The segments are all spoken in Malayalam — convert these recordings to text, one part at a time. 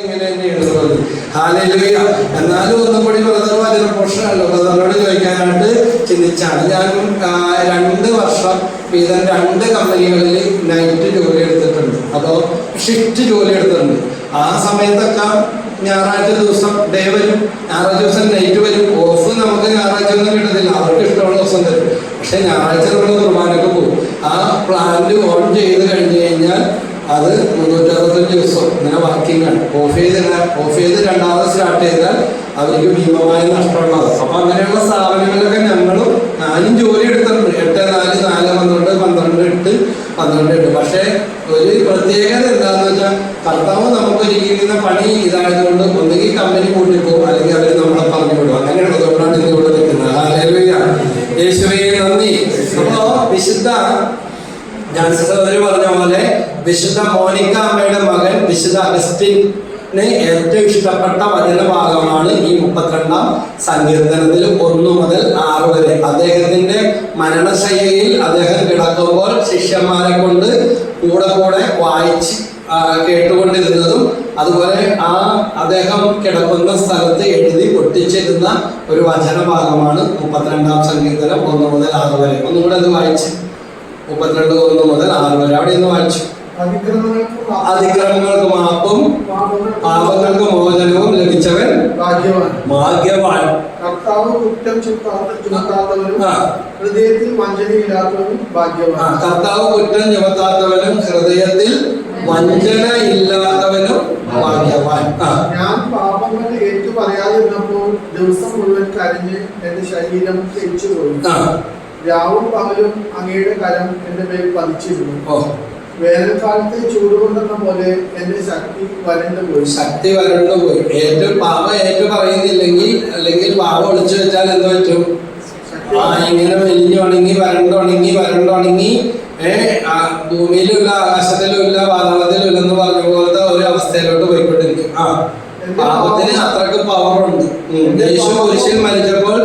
ഇങ്ങനെ തന്നെ എഴുതുന്നത്. ഹാലലുയ എന്നാലും ഒന്നുകൂടി ബ്രദർ അതിന് പ്രശ്നമല്ലോ ബ്രദറിനോട് ചോദിക്കാനായിട്ട് ചിന്തിച്ചാണ്. ഞാൻ രണ്ട് വർഷം വീതം രണ്ട് കമ്പനികളിൽ നൈറ്റ് ജോലി എടുത്തിട്ടുണ്ട്. അതോ ഷിഫ്റ്റ് ജോലി എടുത്തിട്ടുണ്ട്. ആ സമയത്തൊക്കെ ഞായറാഴ്ച ദിവസം ഡേ വരും ഞായറാഴ്ച ദിവസം നൈറ്റ് വരും. ഓഫ് നമുക്ക് ഞായറാഴ്ച ഒന്നും കിട്ടത്തില്ല. അവർക്ക് ഇഷ്ടമുള്ള ദിവസം തരും. പക്ഷെ ഞായറാഴ്ച നമ്മൾ കുർബാനക്ക് പോകും. ആ പ്ലാന്റ് ഓൺ ചെയ്ത് കഴിഞ്ഞ് അത് മുന്നൂറ്റി അറുപത്തഞ്ച് ദിവസം ഇങ്ങനെ വർക്കിംഗ് ആണ് ഓഫ് ചെയ്ത് ഓഫ് ചെയ്ത് രണ്ടാമത് സ്റ്റാർട്ട് ചെയ്താൽ അവർക്ക് ഭീമമായ നഷ്ടമുള്ളത് അപ്പൊ അങ്ങനെയുള്ള സ്ഥാപനങ്ങളിലൊക്കെ ഞങ്ങളും ഞാനും ജോലി എടുത്തിട്ടുണ്ട് എട്ട് നാല് നാല് പന്ത്രണ്ട് പന്ത്രണ്ട് എട്ട് പന്ത്രണ്ട് എട്ട് പക്ഷേ ഒരു പ്രത്യേകത എന്താണെന്ന് വെച്ചാൽ കർത്താവ് നമുക്ക് ഒരുക്കിയിരിക്കുന്ന പണി ഇതായതുകൊണ്ട് ഒന്നുകിൽ കമ്പനി കൂട്ടിപ്പോകും അല്ലെങ്കിൽ അവർ നമ്മളെ പറഞ്ഞു വിടും അങ്ങനെയാണ് അതുകൊണ്ടാണ് ഇന്ന് ഇവിടെ നിൽക്കുന്നത് ഹല്ലേലൂയ. യേശുവേ നന്ദി അപ്പോ വിശുദ്ധ ഞാൻ സഹോദരി പറഞ്ഞ പോലെ വിശുദ്ധ മോനിക്ക അമ്മയുടെ മകൻ അഗസ്റ്റിന് ഏറ്റവും ഇഷ്ടപ്പെട്ട വചന ഭാഗമാണ് ഈ മുപ്പത്തിരണ്ടാം സങ്കീർത്തനത്തിൽ ഒന്നു മുതൽ ആറ് വരെ. അദ്ദേഹത്തിന്റെ മരണശൈലിയിൽ അദ്ദേഹം കിടക്കുമ്പോൾ ശിഷ്യന്മാരെ കൊണ്ട് കൂടെ കൂടെ വായിച്ച് കേട്ടുകൊണ്ടിരുന്നതും അതുപോലെ ആ അദ്ദേഹം കിടക്കുന്ന സ്ഥലത്ത് എഴുതി പൊട്ടിച്ചിരുന്ന ഒരു വചന ഭാഗമാണ് മുപ്പത്തിരണ്ടാം സങ്കീർത്തനം ഒന്ന് മുതൽ ആറ് വരെ. ഒന്നുകൂടെ അത് വായിച്ച്. മുപ്പത്തിരണ്ട് ഒന്ന് മുതൽ ആറ് വരെ. അവിടെ നിന്ന് വായിച്ചു. അതിക്രമങ്ങൾക്ക് മാപ്പ്. പാപങ്ങൾക്ക് മോചനവും ലഭിച്ചവൻ ഭാഗ്യവാൻ. കർത്താവ് കുറ്റം ഹൃദയത്തിൽ വഞ്ചനയില്ലാത്തവനും ഭാഗ്യവാൻ. കർത്താവ് കുറ്റം ചുമത്താത്തവനും ഹൃദയത്തിൽ വഞ്ചന ഇല്ലാത്തവനും ഭാഗ്യവാൻ ഞാൻ പാപങ്ങൾ ഏറ്റു പറയാതിരുന്നപ്പോൾ ദിവസം മുഴുവൻ കരഞ്ഞ് എന്റെ ശരീരം തിരിച്ചു പോയി. രാവും പകലും അങ്ങയുടെ കരം എന്റെ മേൽ പതിച്ചിരുന്നു. ഓ ചൂട് കൊണ്ടെന്ന പോലെ എന്റെ ശക്തി വരണ്ടു പോയി. ശക്തി വരണ്ടു പോയി. ഏറ്റവും പാവ ഏറ്റു പറയുന്നില്ലെങ്കിൽ അല്ലെങ്കിൽ പാവ ഒളിച്ചു വെച്ചാൽ എന്ത് പറ്റും? ആ ഇങ്ങനെ മെലിഞ്ഞു ഉണങ്ങി വരണ്ടുണങ്ങി വരണ്ടുണങ്ങി ഏ ആ ഭൂമിയിലുമില്ല ആകാശത്തിലുമില്ല പാതാളത്തിലുമില്ല എന്ന് പറഞ്ഞ പോലത്തെ ഒരു അവസ്ഥയിലോട്ട് പോയിക്കൊണ്ടിരിക്കും. ആ പാപത്തിന് അത്രയ്ക്ക് പവറുണ്ട് യേശു കുരിശിൽ മരിച്ചപ്പോൾ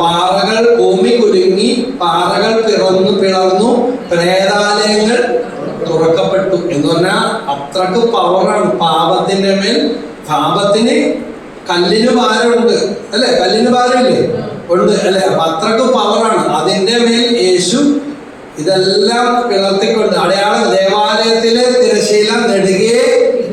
പാറകൾ ഭൂമി കുരുങ്ങി പാറകൾ പിറന്നു പിളർന്നു പ്രേതാലയങ്ങൾ തുറക്കപ്പെട്ടു എന്ന് പറഞ്ഞാൽ അത്രയ്ക്ക് പവറാണ് പാപത്തിന്റെ മേൽ പാപത്തിന് കല്ലിന് ഭാരമുണ്ട്. അല്ലെ? കല്ലിന് ഭാരമില്ലേ? ഉണ്ട്. അല്ലെ? അപ്പൊ അത്രയ്ക്ക് പവറാണ് അതിന്റെ മേൽ യേശു ഇതെല്ലാം പിളർത്തിക്കൊണ്ട് അടയാളം ദേവാലയത്തിലെ തിരശീല നെടുകെ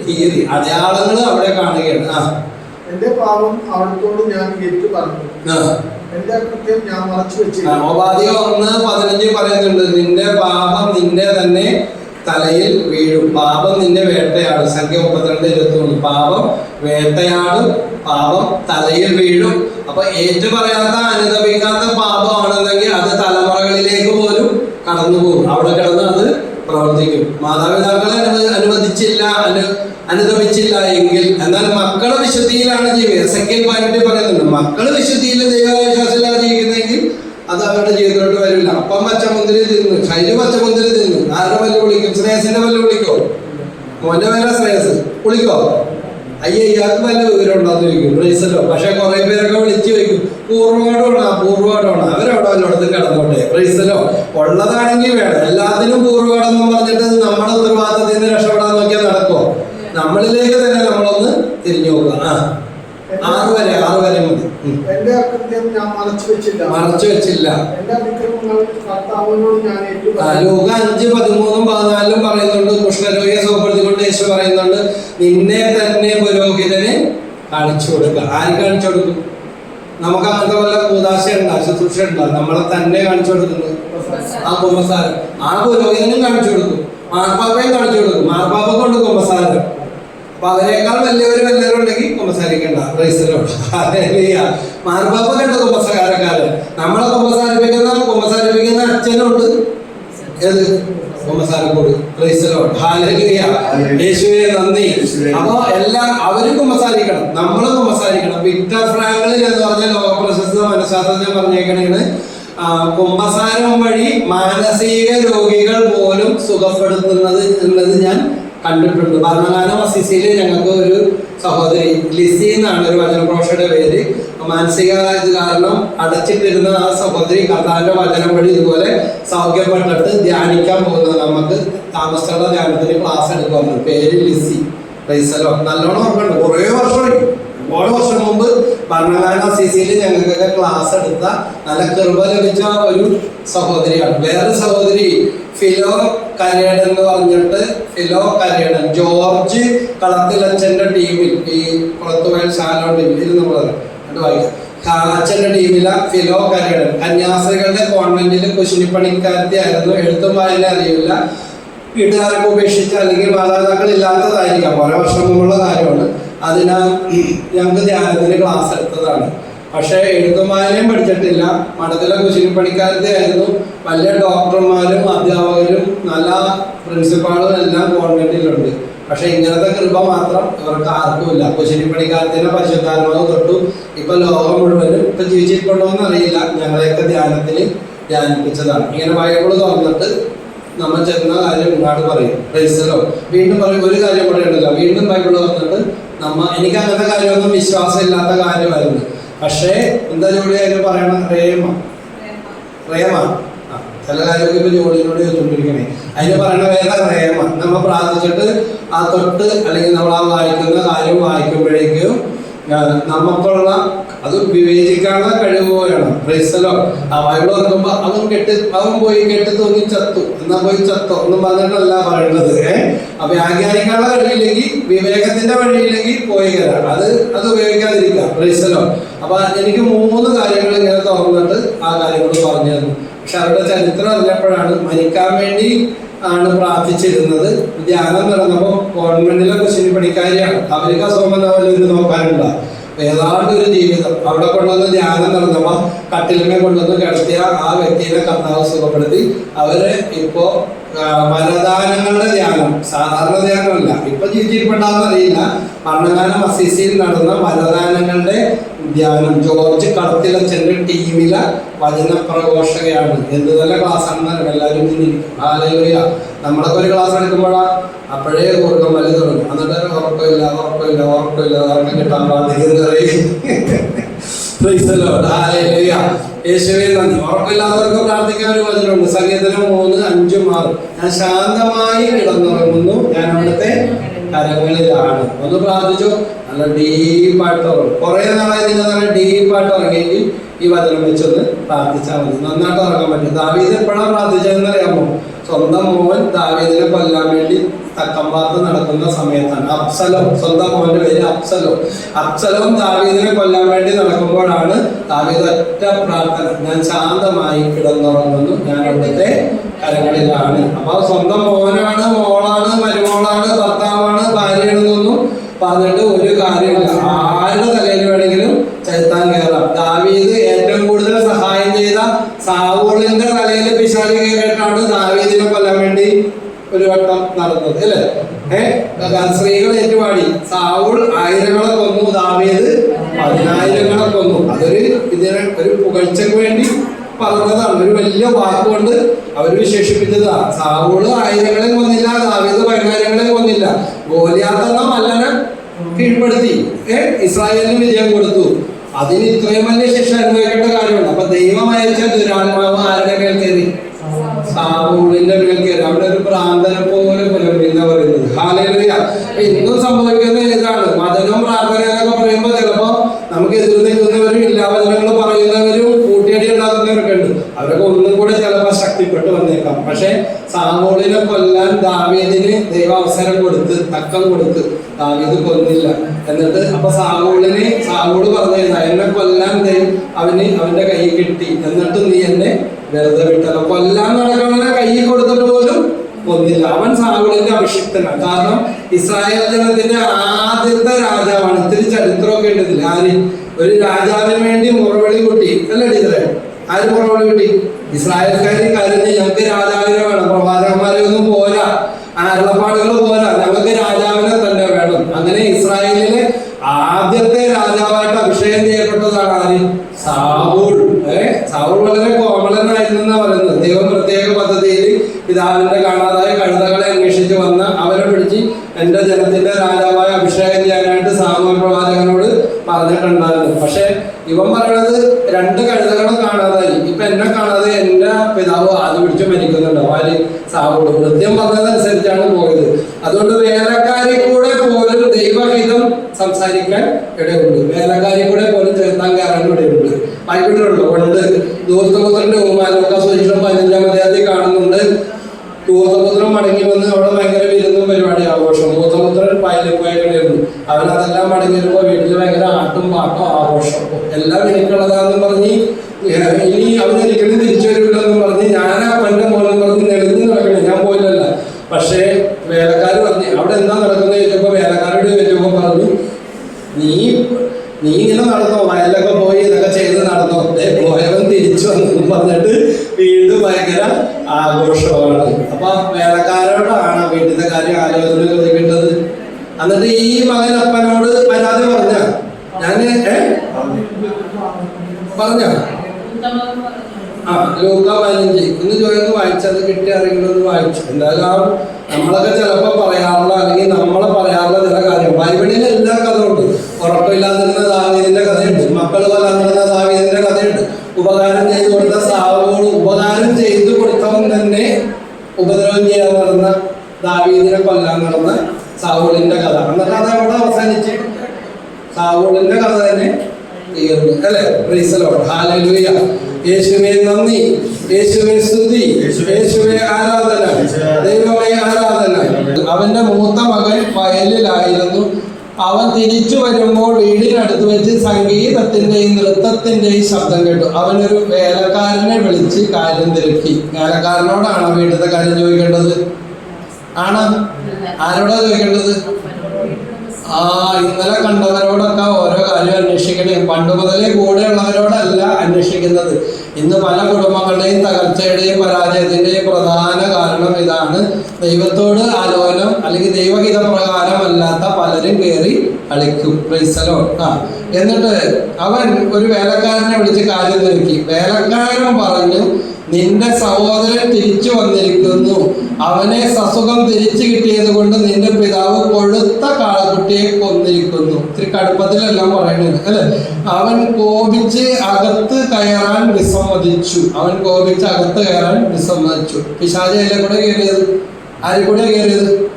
തീയതി അടയാളങ്ങൾ അവിടെ കാണുകയാണ്. ആ. എന്റെ പാപം അവിടത്തോട് ഞാൻ ഏറ്റു പറഞ്ഞു. ആ. എന്റെ കൃത്യം ഞാൻ മറച്ചു വെച്ചു ഉപാധിക ഒന്ന് പതിനഞ്ച് പറയുന്നുണ്ട് നിന്റെ പാപം നിന്നെ തന്നെ തലയിൽ വീഴും. പാപം നിന്റെ വേട്ടയാടും. സംഖ്യ മുപ്പത്തിരണ്ട് ഇരുപത്തി മൂന്ന് പാപം വേട്ടയാടും. പാപം തലയിൽ വീഴും. അപ്പൊ ഏറ്റു പറയാത്ത അനുദപിക്കാത്ത പാപമാണെന്നെങ്കിൽ അത് തലമുറകളിലേക്ക് പോലും കടന്നു പോകും. അവിടെ കിടന്ന് അത് പ്രവർത്തിക്കും. മാതാപിതാക്കളെ അനുവ- അനുവദിച്ചില്ല അനു അനുഭവിച്ചില്ല എങ്കിൽ എന്നാൽ മക്കളെ വിശുദ്ധിയിലാണ് ജീവിക്കുക. സെക്കൻഡ് പോയിന്റ് പറയുന്നുണ്ട്. മക്കൾ വിശുദ്ധിയിൽ ദൈവവിശ്വാസമില്ലാതെ ജീവിക്കുന്നെങ്കിൽ അത് അവരുടെ ജീവിതത്തിലോട്ട് വരില്ല. അപ്പം പച്ചമുന്തിരി തിന്നു ശൈലി പച്ചമുന്തിരി തിന്നു ആരുടെ ശ്രേയസിന്റെ പല്ല് വിളിക്കോ? മോന്റെ പേര ശ്രേയസ്. വിളിക്കോ? അയ്യേ ഇയാൾക്ക് വല്ല വിവരം ഉണ്ടോന്ന് ചോദിക്കും. പ്രൈസല്ലോ പക്ഷെ കുറെ പേരൊക്കെ വിളിച്ചു ചോദിക്കും. പൂർവകടമാണ് പൂർവകടമാണ് അവരവിടെ വല്ലയിടത്തും കിടന്നോട്ടെ പ്രൈസലോ ഉള്ളതാണെങ്കിൽ വേണം. എല്ലാത്തിനും എന്ന് പറഞ്ഞിട്ട് നമ്മുടെ ഉത്തരവാദിത്തത്തിൽ നിന്ന് രക്ഷപ്പെടാൻ നോക്കിയാൽ നടക്കുമോ നമ്മളിലേക്ക് തന്നെ നമ്മളൊന്ന് തിരിഞ്ഞു നോക്കുക. ആ. ആറ് വരെ ആറ് വരെ മതി. മറച്ചു വെച്ചില്ല. ലൂക അഞ്ച് പതിമൂന്നും പതിനാലിലും പറയുന്നുണ്ട്. കൃഷ്ണരോഗിയെ സുഖപ്പെടുത്തിക്കൊണ്ട് യേശു പറയുന്നുണ്ട്. നിന്നെ തന്നെ പുരോഹിതന് കാണിച്ചു കൊടുക്കുക. ആര് കാണിച്ചു കൊടുക്കും? നമുക്ക് അങ്ങനത്തെ വല്ല കൂതാശ ഉണ്ടോ ശുശ്രൂഷ ഉണ്ടോ നമ്മളെ തന്നെ കാണിച്ചു കൊടുക്കുന്നത്. ആ കുമ്പസാരം. ആ പുരോഹിതനും കാണിച്ചു കൊടുക്കും. മാർപ്പാപ്പയും കാണിച്ചു കൊടുക്കും. മാർപ്പാപ്പ കൊണ്ട് കുമ്പസാരം. അപ്പൊ അവരെക്കാൾ വലിയവര് ഉണ്ടെങ്കിൽ കുമ്പസാരിക്കണ്ട. മാർബാപ്പ കണ്ട കുമ്പസകാരക്കാര് നമ്മളെ കുമ്പസാരിപ്പിക്കുന്ന കുമ്പസാരിപ്പിക്കുന്ന അച്ഛനുണ്ട്. ഏത്? കുമ്പസാരക്കൂട്. യേശുവെ നന്ദി. അപ്പൊ എല്ലാം അവരും കുമ്പസാരിക്കണം. നമ്മളും കുമ്പസാരിക്കണം. വിക്ടർ ഫ്രാങ്ക്ലിൻ എന്ന് പറഞ്ഞ ലോക പ്രശസ്ത മനഃശാസ്ത്രജ്ഞൻ പറഞ്ഞേക്കണേണ്. കുമ്പസാരം വഴി മാനസിക രോഗികൾ പോലും സുഖപ്പെടുത്തുന്നത് എന്നത് ഞാൻ കണ്ടിട്ടുണ്ട് ഭരണകാലം അസിസിയിൽ ഞങ്ങൾക്ക് ഒരു സഹോദരി ലിസി എന്നാണ് ഒരു വചനപ്രോഷയുടെ പേര്. മാനസിക ഇത് കാരണം അടച്ചിട്ടിരുന്ന ആ സഹോദരി കർത്താവിന്റെ വചനം വഴി ഇതുപോലെ സൗഖ്യപ്പെട്ടിട്ട് ധ്യാനിക്കാൻ പോകുന്നത് നമുക്ക് താമസിച്ചുള്ള ധ്യാനത്തിന് ക്ലാസ് എടുക്കുന്നുണ്ട് പേര് ലിസി. പൈസലോ നല്ലോണം ഓർമ്മയുണ്ട് കുറേ വർഷമായി. ഒരുപാട് വർഷം മുമ്പ് ഭരണഘടന സിസിയിൽ ഞങ്ങൾക്കൊക്കെ ക്ലാസ് എടുത്ത നല്ല കൃപ ലഭിച്ച ഒരു സഹോദരിയാണ്. വേറെ സഹോദരി ഫിലോ കരേടൻ എന്ന് പറഞ്ഞിട്ട് ഫിലോ കരേഡൻ ജോർജ് കളത്തിലച്ഛന്റെ ടീമിൽ ഈ കുളത്തുവയൽ ശാലോൺ ടീമിൽ ഇരുന്ന് ആ, അച്ഛന്റെ ടീമിലെ ഫിലോ കരേഡൻ കന്യാസ്ത്രീകളുടെ കോൺവെന്റിൽ കുശിനിപ്പണിക്കാരത്തി ആയിരുന്നു എഴുത്തും വായന അറിയില്ല. വീട്ടുകാരൊക്കെ ഉപേക്ഷിച്ച് അല്ലെങ്കിൽ മാതാപിതാക്കൾ ഇല്ലാത്തതായിരിക്കാം. ഓരോ വർഷം മുമ്പുള്ള കാര്യമാണ്. അതിനാൽ ഞങ്ങൾക്ക് ധ്യാനത്തിന് ക്ലാസ് എടുത്തതാണ്. പക്ഷേ എഴുത്തുമാരെയും പഠിച്ചിട്ടില്ല. മഠത്തിലെ ആയിരുന്നു. വലിയ ഡോക്ടർമാരും അധ്യാപകരും നല്ല പ്രിൻസിപ്പാളും എല്ലാം ഗവൺമെന്റിലുണ്ട് പക്ഷെ ഇങ്ങനത്തെ കൃപ മാത്രം ഇവർക്ക് ആർക്കുമില്ല കുശിനിപ്പണിക്കാരത്തിനെ പരിശുദ്ധാത്മാവ് തൊട്ടു. ഇപ്പൊ ലോകം മുഴുവനും ഇപ്പൊ ജീവിച്ചിട്ടുണ്ടോ എന്ന് അറിയില്ല ഞങ്ങളെയൊക്കെ ധ്യാനത്തിൽ ധ്യാനിപ്പിച്ചതാണ്. ഇങ്ങനെ ബൈബിൾ തുറന്നിട്ട് നമ്മൾ ചെന്ന കാര്യം ഒരുപാട് പറയും. പ്രൈസലോ. വീണ്ടും പറയും ഒരു കാര്യം കൂടെ ഉണ്ടല്ലോ. വീണ്ടും ബൈബിൾ തുറന്നിട്ട് നമ്മ എനിക്ക് അങ്ങനത്തെ കാര്യമൊന്നും വിശ്വാസം ഇല്ലാത്ത കാര്യമായിരുന്നു. പക്ഷേ എന്താ ജോലി അതിന് പറയണ? റേമ. റേമ. ചില കാര്യമൊക്കെ ഇപ്പൊ ജോലിനോട് ചോദിച്ചുകൊണ്ടിരിക്കണേ അതിന് പറയണ വേറെ റേമ. നമ്മൾ പ്രാർത്ഥിച്ചിട്ട് ആ തൊട്ട് അല്ലെങ്കിൽ നമ്മൾ ആ വായിക്കുന്ന കാര്യം വായിക്കുമ്പോഴേക്കും നമുക്കുള്ള അത് വിവേചിക്കാനുള്ള കഴിവ് പോലെയാണ് പ്രൈസലോ ആ ബൈബിൾ ഓർക്കുമ്പോ അവൻ കെട്ടി അവൻ പോയി കെട്ടി തോന്നി ചത്തു. എന്നാ പോയി ചത്തു? ഒന്നും പറഞ്ഞിട്ടല്ല പറയുന്നത്. അപ്പൊ വ്യാഖ്യാനിക്കാനുള്ള കഴിവില്ലെങ്കിൽ വിവേകത്തിന്റെ വഴിയില്ലെങ്കിൽ പോയി കയറാം. അത് അത് ഉപയോഗിക്കാതിരിക്കാം. പ്രൈസലോ അപ്പൊ എനിക്ക് മൂന്ന് കാര്യങ്ങൾ ഇങ്ങനെ തുറന്നിട്ട് ആ കാര്യങ്ങൾ പറഞ്ഞു തന്നു. പക്ഷെ അവരുടെ ചരിത്രം അറിഞ്ഞപ്പോഴാണ് മരിക്കാൻ വേണ്ടി ആണ് പ്രാർത്ഥിച്ചിരുന്നത്. ധ്യാനം നടന്നപ്പോൾ ഗവൺമെന്റിലെ കുശിനി പണിക്കാരിയാണ്. അവർക്ക് ഒരു നോക്കാനുണ്ട. ഏതാണ്ട് ഒരു ജീവിതം. അവിടെ കൊണ്ടുവന്ന് ധ്യാനം നടന്നപ്പോൾ കട്ടിലിനെ കൊണ്ടുവന്ന് കിടത്തിയ ആ വ്യക്തിയെ കർത്താവ് സുഖപ്പെടുത്തി. അവരെ ഇപ്പോ വരദാനങ്ങളുടെ ധ്യാനം സാധാരണ ധ്യാനമല്ല ഇപ്പൊ ജീവിച്ചിരിപ്പുണ്ടാകുന്ന അറിയില്ല. മരണകാലം അസീസിയിൽ നടന്ന വരദാനങ്ങളുടെ ധ്യാനം ജോർജ് കടത്തിലച്ചന്റെ ടീമിലെ വചന പ്രഘോഷകയാണ് എന്ത് നല്ല ക്ലാസ് ആണെന്ന് എല്ലാവരും ആലോചിക്കുക നമ്മളൊക്കെ ഒരു ക്ലാസ് എടുക്കുമ്പോഴാ അപ്പോഴേ കൂർക്കം വലിയ തുടങ്ങും. എന്നിട്ട് ഉറപ്പില്ല ഉറപ്പില്ല ഉറപ്പില്ല. ഉറക്കം കിട്ടാൻ പാടില്ല. Praise the Lord. Hallelujah. യേശുവേ നന്ദി. ഉറപ്പില്ലാത്തവർക്ക് പ്രാർത്ഥിക്കാൻ ഒരു വചനമുണ്ട്. സംഗീതനം മൂന്ന് അഞ്ചും ആറും. ഞാൻ ശാന്തമായി കിടന്നുറങ്ങുന്നു. ഞാൻ അവിടുത്തെ കരങ്ങളിലാണ്. ഒന്ന് പ്രാർത്ഥിച്ചു? നല്ല ഡീപ്പായിട്ട് ഉറങ്ങും. കുറെ നാളായി നിങ്ങൾ നല്ല ഡീപ്പായിട്ട് ഉറങ്ങിയെങ്കിൽ ഈ വചനം വെച്ചൊന്ന് പ്രാർത്ഥിച്ചാൽ മതി. നന്നായിട്ട് ഉറങ്ങാൻ പറ്റും. ദാവീദ് എപ്പോഴാണ് പ്രാർത്ഥിച്ചതെന്ന് അറിയാമോ? സ്വന്തം മോൻ ദാവീദിനെ കൊല്ലാൻ വേണ്ടി തക്കമ്പാത്ത് നടക്കുന്ന സമയത്താണ്. അപ്സലോ സ്വന്തം മോന്റെ പേര് അപ്സലോ അപ്സലവും ദാവീദിനെ കൊല്ലാൻ വേണ്ടി നടക്കുമ്പോഴാണ് ദാവീദ് ഒറ്റ പ്രാർത്ഥന ഞാൻ ശാന്തമായി കിടന്നുറങ്ങുന്നു ഞാൻ അവിടുത്തെ കരങ്ങളിലാണ്. അപ്പൊ സ്വന്തം മോനാണ് മോളാണ് മരുമോളാണ് ഭർത്താവാണ് ഭാര്യയാണെന്നൊന്നും പറഞ്ഞിട്ട് ഒരു കാര്യമില്ല. ആരുടെ തലയിൽ വേണമെങ്കിലും ചെലുത്താൻ കയറാം. ദാവീദ് ഏറ്റവും കൂടുതൽ സഹായം ചെയ്ത സാവൂളിന്റെ തലയിൽ പിശാലി കയറിയിട്ടാണ് ദാവീദിനെ കൊല്ലാൻ വേണ്ടി ഒരു വട്ടം നടന്നത് അല്ലേ? ഏഹ് സ്ത്രീകൾ ഏറ്റുപാടി സാവൂൾ ആയിരങ്ങളെ കൊന്നു ദാവീദ് പതിനായിരങ്ങളെ കൊന്നു. അതൊരു ഇതിന് ഒരു പുകഴ്ചക്ക് വേണ്ടി പറഞ്ഞതാണ്. ഒരു വലിയ വാക്കുകൊണ്ട് അവർ വിശേഷിപ്പിച്ചതാണ്. സാവൂൾ ആയിരങ്ങളെ കൊന്നില്ല ദാവീദ് പതിനായിരങ്ങളെ കൊന്നില്ല. ഗോലിയാത്തെന്ന മല്ലനെ കീഴ്പ്പെടുത്തി. ഏ? ഇസ്രായേലിന് വിജയം കൊടുത്തു. അതിന് ഇത്രയും വലിയ ശിക്ഷ അനുഭവിക്കേണ്ട കാര്യമുണ്ട്. അപ്പൊ ദൈവം അയച്ച ദുരാത്മാവ് ആരുടെ മേൽ കയറി? സാവൂളിന്റെ മേൽ കയറി. അവിടെ ഒരു പ്രാന്തനെ പോലെ പുലർന്ന പറയുന്നത്. ഹാലയിലുയ ഇന്നും സംഭവിക്കുന്ന ഇതാണ്. വചനവും എന്നൊക്കെ പറയുമ്പോൾ ചിലപ്പോ നമുക്ക് എതിർ നിൽക്കുന്നവരും ഇല്ലാവചനങ്ങൾ പറയുന്നവരും കൂട്ടിയടി ഉണ്ടാക്കുന്നവരൊക്കെ ഉണ്ട്. അവരൊക്കെ ഒന്നും കൂടെ ചിലപ്പോൾ ശക്തിപ്പെട്ട് വന്നേക്കാം. പക്ഷെ സാവൂളിനെ കൊല്ലാൻ ദാവീദിന് ദൈവ അവസരം കൊടുത്ത് തക്കം കൊടുത്ത് ദാവീദ് കൊന്നില്ല. എന്നിട്ട് അപ്പൊ സാവൂളിന് സാവൂൾ പറഞ്ഞു എന്നെ കൊല്ലാൻ ദൈവം അവന് അവന്റെ കൈ കിട്ടി. എന്നിട്ട് നീ എന്നെ വെറുതെ വിട്ടല്ലോ. കൊല്ലാൻ നടക്കണ കൈ കൊടുത്തിട്ട് പോലും കൊന്നില്ല. അവൻ സാവൂളിന്റെ അഭിഷിക്തനാണ്. കാരണം ഇസ്രായേൽ ജനത്തിന്റെ ആദ്യത്തെ രാജാവാണ്. ഇത്തിരി ചരിത്രമൊക്കെ ഉണ്ട് ആര്? ഒരു രാജാവിന് വേണ്ടി മുറവിളി കൂട്ടി. അല്ലേ ടീച്ചറെ? ആര് മുറവിളി കൂട്ടി? ഇസ്രായേൽക്കാരി കരുതി ഞങ്ങൾക്ക് രാജാവിനെ വേണം. പ്രവാചകന്മാരെ ഒന്നും പോരാ ആ അരുളപ്പാടുകൾ പോരാ ഞങ്ങൾക്ക് രാജാവിനെ തന്നെ വേണം അങ്ങനെ ഇസ്രായേലിലെ ആദ്യത്തെ രാജാവായിട്ട് അഭിഷേകം ചെയ്യപ്പെട്ടതാണ് ആര് സാവൂൾ ഏ സാവൂൾ വളരെ കോമളനായിരുന്നു പറയുന്നത് ദൈവം പ്രത്യേക പദ്ധതിയിൽ പിതാവിന്റെ കാണാതായ കഴുതകളെ അന്വേഷിച്ച് വന്ന് അവരെ പിടിച്ച് എന്റെ ജനത്തിന്റെ രാജാവായ അഭിഷേകം ചെയ്യാനായിട്ട് സാമൂഹ്യ പ്രവാചകനോട് പറഞ്ഞിട്ടുണ്ടായിരുന്നു പക്ഷെ ഇവൻ പറയണത് രണ്ട് കഴുതകളും കാണാതായി. ഇപ്പൊ എന്നെ കാണാതെ എന്റെ പിതാവ് ആദ്യം പിടിച്ച് മരിക്കുന്നുണ്ട്. അവർ സാവോട് കൃത്യം പറഞ്ഞതനുസരിച്ചാണ് പോയത്. അതുകൊണ്ട് വേലക്കാരി കൂടെ പോലും ദൈവഹിതം സംസാരിക്കാൻ ഇടയുണ്ട്. വേലക്കാരി കൂടെ പോലും ചേർത്താൻ കാരണം ഇടയുണ്ട് ബൈബിളിലുണ്ട് പണ്ട് ദൂർത്തപുത്രന്റെ ഉമാനൊക്കെ സുരക്ഷിതം പതിനഞ്ചാം അധ്യായത്തിൽ കാണുന്നുണ്ട്. ദൂർത്തപുത്രം മടങ്ങി വന്ന് അവിടെ ഭയങ്കര വിരുന്നും പരിപാടി ആഘോഷം മൂത്തപുത്രൻ പായലിൽ പോയ അവൻ അതെല്ലാം മടങ്ങി വീട്ടിൽ ഭയങ്കര എല്ലാം എനിക്കുള്ളതാന്ന് പറഞ്ഞ് ഇനി അവൻ ഒരിക്കലും തിരിച്ചു വരില്ലെന്ന് പറഞ്ഞ് ഞാനാ പണ്ട് മോനെ പറഞ്ഞ് നെടുന്ന് നടക്കണേ. ഞാൻ പോയില്ലല്ല. പക്ഷേ വേലക്കാർ പറഞ്ഞു അവിടെ എന്താ मकल वाल ശബ്ദം കേട്ടു. അവനൊരു വേലക്കാരനെ വിളിച്ച് കാര്യം തിരക്കി. വേലക്കാരനോടാണ് വീട്ടിലത്തെ കാര്യം ചോദിക്കേണ്ടത്? ആണ്? ആരോടാ ചോദിക്കേണ്ടത്? ആ ഇന്നലെ കണ്ടവരോടൊക്കെ ഓരോ കാര്യം അന്വേഷിക്കണേ. പണ്ട് മുതലേ കൂടെയുള്ളവരോടല്ല അന്വേഷിക്കുന്നത്. ഇന്ന് പല കുടുംബങ്ങളുടെയും തകർച്ചയുടെയും പരാജയത്തിന്റെയും പ്രധാന കാരണം ഇതാണ് ദൈവത്തോട് ആലോചനം അല്ലെങ്കിൽ ദൈവഹിത പ്രകാരമല്ലാത്ത പലരും കയറി കളിക്കും പ്രൈസലോ ആ എന്നിട്ട് അവൻ ഒരു വേലക്കാരനെ വിളിച്ച് കാര്യം തിരക്കി വേലക്കാരൻ പറഞ്ഞു നിന്റെ സഹോദരൻ തിരിച്ചു വന്നിരിക്കുന്നു. അവനെ സസുഖം തിരിച്ചു കിട്ടിയത് കൊണ്ട് നിന്റെ പിതാവ് കൊഴുത്ത കാളക്കുട്ടിയെ കൊന്നിരിക്കുന്നു. ഇത്തിരി കടുപ്പത്തിലെല്ലാം പറയുന്നത് അല്ലെ? അവൻ കോപിച്ച് അകത്ത് കയറാൻ വിസമ്മതിച്ചു. അവൻ കോപിച്ച് അകത്ത് കയറാൻ വിസമ്മതിച്ചു. പിശാചയിലെ കൂടെ കയറിയത്? ആരെ കൂടെ കയറിയത്?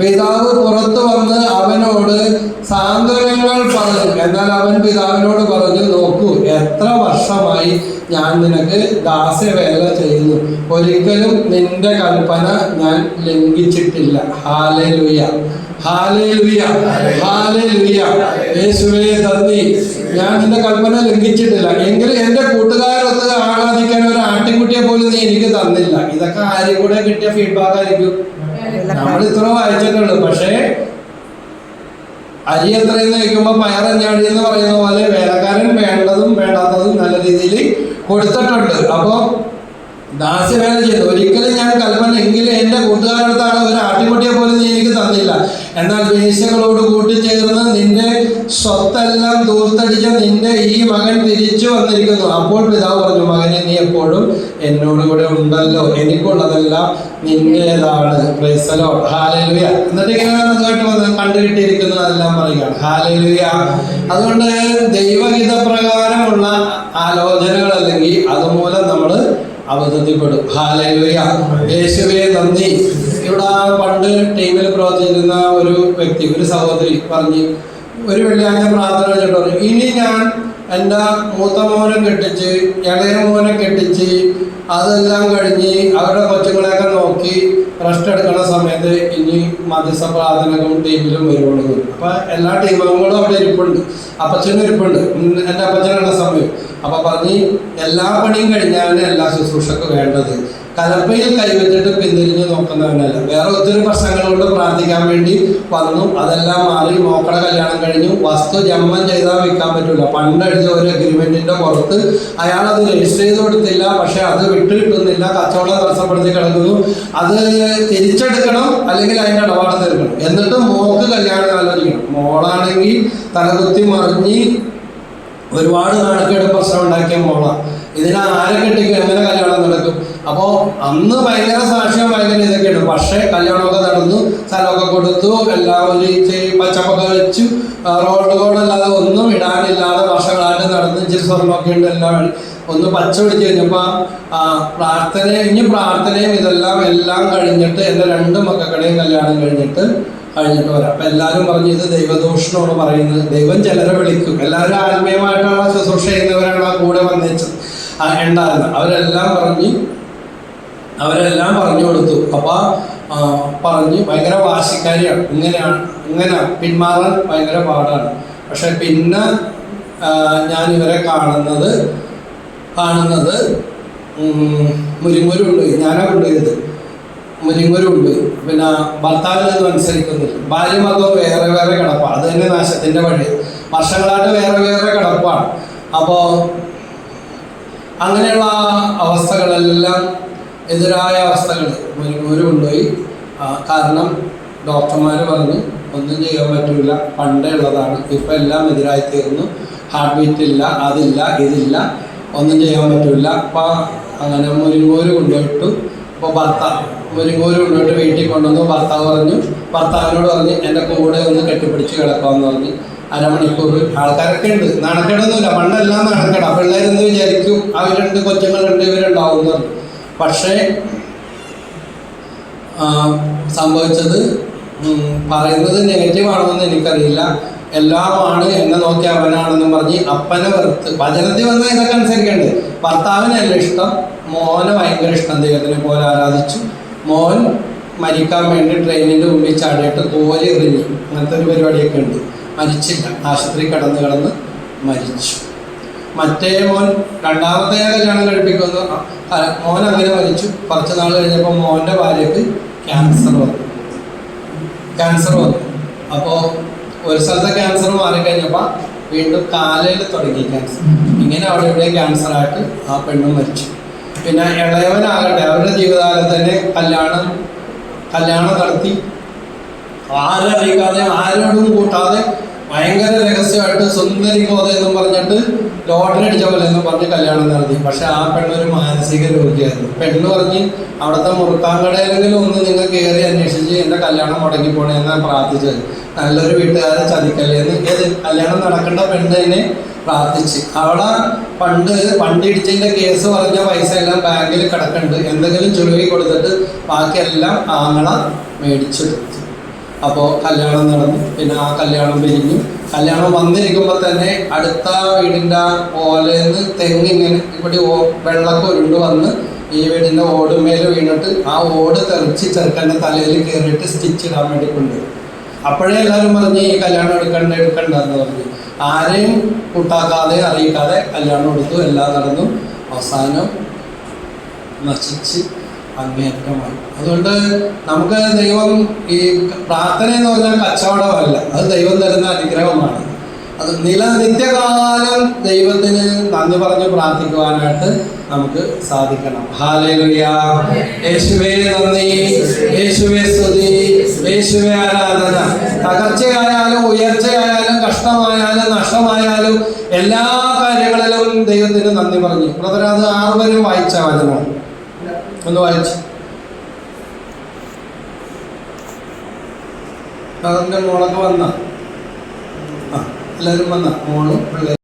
പിതാവ് പുറത്തു വന്ന് അവനോട് സാന്ത്വനങ്ങൾ പറഞ്ഞു. എന്നാൽ അവൻ പിതാവിനോട് പറഞ്ഞു നോക്കൂ എത്ര വർഷമായി ഞാൻ നിനക്ക് ദാസ്യവേല ചെയ്യുന്നു. ഒരിക്കലും നിന്റെ കൽപ്പന ഞാൻ ലംഘിച്ചിട്ടില്ല. ഹാലലുയ. ഹാലേലുയ. ഹാലേലുയ. യേശുവേ തന്നി ഞാൻ നിന്റെ കൽപ്പന ലംഘിച്ചിട്ടില്ല. എങ്കിലും എന്റെ കൂട്ടുകാരൊത്ത് ആഹ്ലാദിക്കാൻ ആട്ടിൻകുട്ടിയെ പോലും നീ എനിക്ക് തന്നില്ല. ഇതൊക്കെ ആരും കൂടെ കിട്ടിയ ഫീഡ്ബാക്ക് ആയിരിക്കും. നമ്മൾ ഇത്ര വായിച്ചിട്ടുള്ളൂ പക്ഷേ അരി എത്രയെന്ന് വെക്കുമ്പോ പയറഞ്ഞാടി എന്ന് പറയുന്ന പോലെ വേലക്കാരൻ വേണ്ടതും വേണ്ടാത്തതും നല്ല രീതിയിൽ കൊടുത്തിട്ടുണ്ട്. അപ്പൊ ദാസ്യവേല ചെയ്തു ഒരിക്കലും ഞാൻ കൽപ്പന എങ്കിലും എന്റെ കൂട്ടുകാരടുത്താണ് ഒരു ആട്ടിൻകുട്ടിയെ പോലും നീ എനിക്ക് തന്നില്ല. എന്നാൽ വേശ്യകളോട് കൂട്ടിച്ചേർന്ന് നിന്റെ സ്വത്തെല്ലാം ദൂർത്തടിച്ച നിന്റെ ഈ മകൻ തിരിച്ചു വന്നിരിക്കുന്നു. അപ്പോൾ പിതാവ് പറഞ്ഞു മകനെ നീ എപ്പോഴും എന്നോട് കൂടെ ഉണ്ടല്ലോ. എനിക്കുള്ളതെല്ലാം നിന്റേതാണ്. എന്നിട്ട് ഇങ്ങനെ നന്നായിട്ട് വന്ന് കണ്ടുകിട്ടിയിരിക്കുന്നു അതെല്ലാം പറയുകയാണ്. ഹാലലുയ അതുകൊണ്ട് ദൈവഹിത പ്രകാരമുള്ള ആലോചനകൾ അല്ലെങ്കിൽ അതുമൂലം നമ്മൾ അബദ്ധത്തിൽപ്പെടും. ഹാലലുയ യേശുവേ നന്ദി. ഇവിടെ പണ്ട് ടീമിൽ പ്രവർത്തിച്ചിരുന്ന ഒരു വ്യക്തി ഒരു സഹോദരി പറഞ്ഞ് ഒരു വെള്ളിയാഴ്ച പ്രാർത്ഥന വെച്ചിട്ട് ഇനി ഞാൻ എന്റെ മൂത്ത മോനെ കെട്ടിച്ച് ഇളയ മോനെ കെട്ടിച്ച് അതെല്ലാം കഴിഞ്ഞ് അവരുടെ കൊച്ചുങ്ങളെയൊക്കെ നോക്കി റെസ്റ്റ് എടുക്കുന്ന സമയത്ത് ഇനി മധ്യസ്ഥ പ്രാർത്ഥനകളും ടീമിലും വരുവുള്ളൂ അപ്പൊ എല്ലാ ടീമുകളും അവിടെ ഇരിപ്പുണ്ട്. അപ്പച്ചനും ഇരിപ്പുണ്ട്. എന്റെ അപ്പച്ചനുള്ള സമയം. അപ്പൊ പറഞ്ഞ് എല്ലാ പണിയും കഴിഞ്ഞാണ് എല്ലാ ശുശ്രൂഷക്കും വേണ്ടത്. കലപ്പയിൽ കൈവിട്ടിട്ട് പിന്തിരിഞ്ഞ് നോക്കുന്നവനല്ല. വേറെ ഒത്തിരി പ്രശ്നങ്ങളുണ്ട്. പ്രാർത്ഥിക്കാൻ വേണ്ടി വന്നു. അതെല്ലാം മാറി മോക്കട കല്യാണം കഴിഞ്ഞു. വസ്തു ജന്മം ചെയ്താൽ വിൽക്കാൻ പറ്റില്ല പണ്ട് എഴുതിയ ഒരു അഗ്രിമെന്റിന്റെ പുറത്ത് അയാൾ അത് രജിസ്റ്റർ ചെയ്ത് കൊടുത്തില്ല. പക്ഷെ അത് വിട്ടു കിട്ടുന്നില്ല കച്ചവടം തടസ്സപ്പെടുത്തി കിടക്കുന്നു. അത് തിരിച്ചെടുക്കണം. അല്ലെങ്കിൽ അതിന്റെ ഇടപാട് തീർക്കണം. എന്നിട്ട് മോക്ക് കല്യാണം ആലോചിക്കണം. മോളാണെങ്കിൽ തലകുത്തി മറിഞ്ഞ് ഒരുപാട് നാണക്കേട് പ്രശ്നം ഉണ്ടാക്കിയ മോളാണ് ഇതിനെ ആരെ കെട്ടിക്കും? എങ്ങനെ കല്യാണം നടക്കും? അപ്പോ അന്ന് ഭയങ്കര സാക്ഷ്യം ഭയങ്കര ഇതൊക്കെയാണ് പക്ഷേ കല്യാണമൊക്കെ നടന്നു സ്ഥലമൊക്കെ കൊടുത്തു എല്ലാം ഒരു പച്ചപ്പൊക്കെ വെച്ചു റോഡ് കോഡല്ലാതെ ഒന്നും ഇടാനില്ലാതെ വർഷങ്ങളായിട്ട് നടന്ന് ഇച്ചിരി സ്വർണമൊക്കെ ഉണ്ട് എല്ലാം. ഒന്ന് പച്ച പിടിച്ച് കഴിഞ്ഞപ്പോൾ ആ പ്രാർത്ഥന ഇനി പ്രാർത്ഥനയും ഇതെല്ലാം എല്ലാം കഴിഞ്ഞിട്ട് എന്റെ രണ്ട് മക്കളുടെയും കല്യാണം കഴിഞ്ഞിട്ട് കഴിഞ്ഞിട്ട് വരാം. അപ്പം എല്ലാവരും പറഞ്ഞു ഇത് ദൈവദൂഷണമാണ് പറയുന്നത്. ദൈവം ചിലരെ വിളിക്കും. എല്ലാവരും ആത്മീയമായിട്ടാണ് ശുശ്രൂഷ ചെയ്യുന്നവരാണ് ആ കൂടെ വന്നേച്ചത് ഉണ്ടായിരുന്നത്. അവരെല്ലാം പറഞ്ഞ് അവരെല്ലാം പറഞ്ഞു കൊടുത്തു. അപ്പോൾ പറഞ്ഞ് ഭയങ്കര വാശിക്കാരിയാണ്. ഇങ്ങനെയാണ് ഇങ്ങനെ. പിന്മാറാൻ ഭയങ്കര പാടാണ്. പക്ഷെ പിന്നെ ഞാൻ ഇവരെ കാണുന്നത് കാണുന്നത് മുരിങ്ങൂര് കൊണ്ടുപോയി ഞാനാ കൊണ്ടുപോയത് മുരിങ്ങൂര് കൊണ്ടുപോയി പിന്നെ ഭർത്താവിനൊന്നും അനുസരിക്കുന്നില്ല. ഭാര്യ വേറെ വേറെ കിടപ്പാണ് അത് തന്നെ നാശത്തിന്റെ വഴി. വർഷങ്ങളായിട്ട് വേറെ വേറെ കിടപ്പാണ് അപ്പോൾ അങ്ങനെയുള്ള അവസ്ഥകളെല്ലാം എതിരായ അവസ്ഥകൾ മുരിങ്ങൂര് കൊണ്ടുപോയി. കാരണം ഡോക്ടർമാർ പറഞ്ഞു ഒന്നും ചെയ്യാൻ പറ്റില്ല പണ്ടേ ഉള്ളതാണ്. ഇപ്പം എല്ലാം എതിരായി തീർന്നു. ഹാർട്ട് ബീറ്റ് ഇല്ല അതില്ല ഇതില്ല. ഒന്നും ചെയ്യാൻ പറ്റില്ല അപ്പോൾ അങ്ങനെ മുരിങ്ങൂര് കൊണ്ടുപോയിട്ടു. അപ്പോൾ ഭർത്താവ് മുരിങ്ങൂര് കൊണ്ടുപോയിട്ട് വീട്ടിൽ കൊണ്ടുവന്നു. ഭർത്താവ് പറഞ്ഞു ഭർത്താവിനോട് പറഞ്ഞ് എന്റെ കൂടെ ഒന്ന് കെട്ടിപ്പിടിച്ച് കിടക്കാമെന്ന് പറഞ്ഞ്. അരമണിക്കൂർ. ആൾക്കാരൊക്കെ ഉണ്ട്. നടക്കണമെന്നില്ല പണ്ടെല്ലാം നടക്കണം. പിള്ളേരെന്ന് വിചാരിക്കും. അവരുണ്ട് കൊച്ചുങ്ങളുണ്ട് ഇവരുണ്ടാവും എന്ന് പറഞ്ഞു. പക്ഷേ സംഭവിച്ചത് പറയുന്നത് നെഗറ്റീവ് ആണെന്ന് എനിക്കറിയില്ല. എല്ലാമാണ് എന്നെ നോക്കി അവനാണെന്നും പറഞ്ഞ് അപ്പനെ വെറുത്ത് വചനത്തിൽ വന്നാൽ ഇതൊക്കെ അനുസരിക്കേണ്ടത് ഭർത്താവിനല്ല ഇഷ്ടം. മോനെ ഭയങ്കര ഇഷ്ടം ദൈവത്തിനെ പോലെ ആരാധിച്ചു. മോൻ മരിക്കാൻ വേണ്ടി ട്രെയിനിന്റെ മുമ്പിൽ ചാടിയിട്ട് തോലി എറിഞ്ഞു അങ്ങനത്തെ ഒരു പരിപാടിയൊക്കെ ഉണ്ട്. മരിച്ചില്ല. ആശുപത്രി കടന്ന് കിടന്ന് മരിച്ചു. മറ്റേ മോൻ രണ്ടാമത്തെ കല്യാണം കഴിപ്പിക്കുന്നു. മോൻ അങ്ങനെ മരിച്ചു. കുറച്ച് നാൾ കഴിഞ്ഞപ്പോൾ മോന്റെ ഭാര്യക്ക് ക്യാൻസർ വന്നു. ക്യാൻസർ വന്നു. അപ്പോൾ ഒരു സ്ഥലത്തെ ക്യാൻസർ മാറിക്കഴിഞ്ഞപ്പോൾ വീണ്ടും കാലയിൽ തുടങ്ങി ക്യാൻസർ ഇങ്ങനെ അവിടെ ഇവിടെ ക്യാൻസർ ആയിട്ട് ആ പെണ്ണും മരിച്ചു. പിന്നെ ഇളയവനാകട്ടെ അവരുടെ ജീവിതകാലത്ത് തന്നെ കല്യാണം കല്യാണം നടത്തി. ആരും അറിയിക്കാതെ ആരോടും കൂട്ടാതെ ഭയങ്കര രഹസ്യമായിട്ട് സുന്ദരി കോത എന്നും പറഞ്ഞിട്ട് ലോട്ടറി അടിച്ച പോലെ എന്നും പറഞ്ഞ് കല്യാണം നടത്തി. പക്ഷെ ആ പെണ്ണൊരു മാനസിക രോഗിയായിരുന്നു. പെണ്ണ് പറഞ്ഞ് അവിടുത്തെ മുറുക്കാങ്കടയിലെങ്കിലും ഒന്ന് നിങ്ങൾ കയറി അന്വേഷിച്ച് എന്റെ കല്യാണം മുടങ്ങി പോണേ എന്നാണ് പ്രാർത്ഥിച്ചത്. നല്ലൊരു വീട്ടുകാരെ ചതിക്കല്ലേ എന്ന് ഏത് കല്യാണം നടക്കേണ്ട പെണ്ണ് പ്രാർത്ഥിച്ച്. അവിടെ പണ്ട് വണ്ടി ഇടിച്ചതിന്റെ കേസ് പറഞ്ഞ പൈസ എല്ലാം ബാങ്കിൽ കിടക്കുന്നുണ്ട്. എന്തെങ്കിലും ചുരുങ്ങി കൊടുത്തിട്ട് ബാക്കിയെല്ലാം ആങ്ങള മേടിച്ചെടുത്തു അപ്പോൾ കല്യാണം നടന്നു. പിന്നെ ആ കല്യാണം പിരിഞ്ഞു. കല്യാണം വന്നിരിക്കുമ്പോൾ തന്നെ അടുത്ത വീടിന്റെ ഓലേന്ന് തെങ്ങ് ഇങ്ങനെ ഇവിടെ വെള്ളമൊക്കെ ഉരുണ്ട് വന്ന് ഈ വീടിന്റെ ഓടുമേൽ വീണിട്ട് ആ ഓട് തെറിച്ച് ചെറുക്കന്റെ തലയിൽ കയറിയിട്ട് സ്റ്റിച്ച് ഇടാൻ വേണ്ടി കൊണ്ടുപോയി. അപ്പോഴേ എല്ലാവരും പറഞ്ഞ് ഈ കല്യാണം എടുക്കണ്ട എടുക്കണ്ട എന്ന് പറഞ്ഞു. ആരെയും കൂട്ടാക്കാതെ അറിയിക്കാതെ കല്യാണം എടുത്തു. എല്ലാം നടന്നു. അവസാനം നശിച്ച് അങ്ങേറ്റമായി അതുകൊണ്ട് നമുക്ക് ദൈവം ഈ പ്രാർത്ഥന എന്ന് പറഞ്ഞാൽ കച്ചവടമല്ല. അത് ദൈവം തരുന്ന അനുഗ്രഹമാണ്. അത് നില നിത്യകാലം ദൈവത്തിന് നന്ദി പറഞ്ഞ് പ്രാർത്ഥിക്കുവാനായിട്ട് നമുക്ക് സാധിക്കണം. ഹാലേലുയ യേശുവേ നന്ദി. യേശുവേ സ്തുതി. യേശുവേ ആരാധന. തകർച്ചയായാലും ഉയർച്ചയായാലും കഷ്ടമായാലും നഷ്ടമായാലും എല്ലാ കാര്യങ്ങളിലും ദൈവത്തിന് നന്ദി പറഞ്ഞു. ബ്രദർ അത് ആറുവരും വായിച്ച വചനമാണ്. ഒന്ന് വായിച്ച്. അതിന്റെ മോളൊക്കെ വന്ന? ആ എല്ലാവരും വന്ന? മോളും പിള്ളേരും.